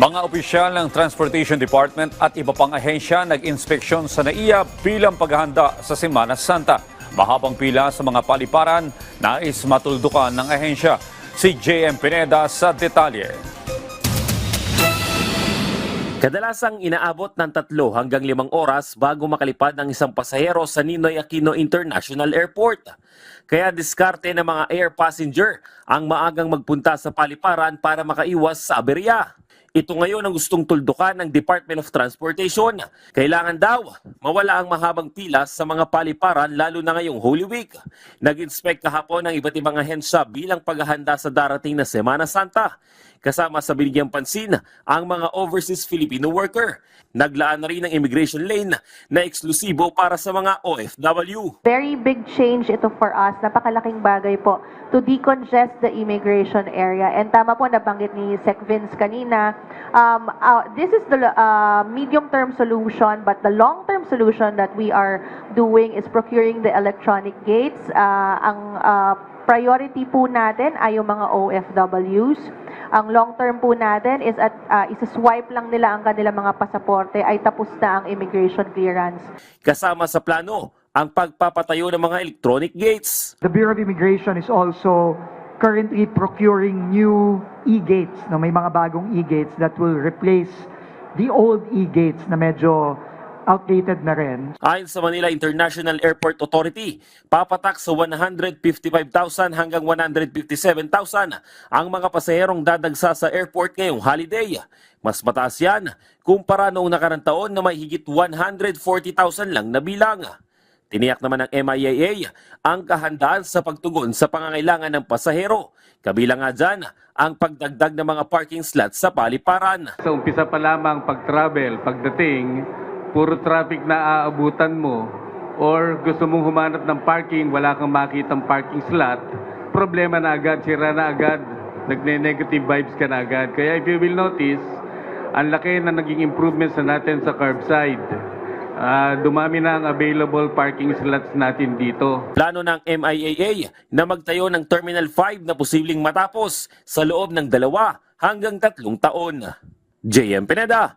Mga opisyal ng Transportation Department at iba pang ahensya nag-inspeksyon sa NAIA bilang paghahanda sa Semana Santa. Mahabang pila sa mga paliparan nais matuldukan ng ahensya. Si JM Pineda sa detalye. Kadalasang inaabot ng tatlo hanggang limang oras bago makalipad ng isang pasahero sa Ninoy Aquino International Airport. Kaya diskarte ng mga air passenger ang maagang magpunta sa paliparan para makaiwas sa aberya. Ito ngayon ang gustong tuldukan ng Department of Transportation. Kailangan daw mawala ang mahabang pila sa mga paliparan lalo na ngayong Holy Week. Nag-inspect kahapon ng iba't ibang ahensya bilang paghahanda sa darating na Semana Santa. Kasama sa binigyang pansin ang mga overseas Filipino worker. Naglaan na rin ng immigration lane na eksklusibo para sa mga OFW. Very big change ito for us. Napakalaking bagay po to decongest the immigration area. And tama po nabanggit ni Sec Vince kanina, um, uh, this is the uh, medium-term solution, but the long-term solution that we are doing is procuring the electronic gates. Uh, ang uh, priority po natin ay yung mga OFWs. Ang long term po natin is at uh, isa-swipe lang nila ang kanilang mga pasaporte ay tapos na ang immigration clearance. Kasama sa plano ang pagpapatayo ng mga electronic gates. The Bureau of Immigration is also currently procuring new e-gates. No? May mga bagong e-gates that will replace the old e-gates na medyo outdated na rin. Ayon sa Manila International Airport Authority, papatak sa 155,000 hanggang 157,000 ang mga pasaherong dadagsa sa airport ngayong holiday. Mas mataas yan kumpara noong nakarang taon na may higit 140,000 lang na bilang. Tiniyak naman ng MIAA ang kahandaan sa pagtugon sa pangangailangan ng pasahero. Kabilang nga dyan ang pagdagdag ng mga parking slots sa paliparan. Sa umpisa pa lamang pag-travel, pagdating, puro traffic na aabutan mo or gusto mong humanap ng parking, wala kang makitang parking slot, problema na agad, sira na agad, nagne-negative vibes ka na agad. Kaya if you will notice, ang laki na naging improvements na natin sa curbside. Ah, dumami na ang available parking slots natin dito. Plano ng MIAA na magtayo ng Terminal 5 na posibleng matapos sa loob ng dalawa hanggang tatlong taon. JM Pineda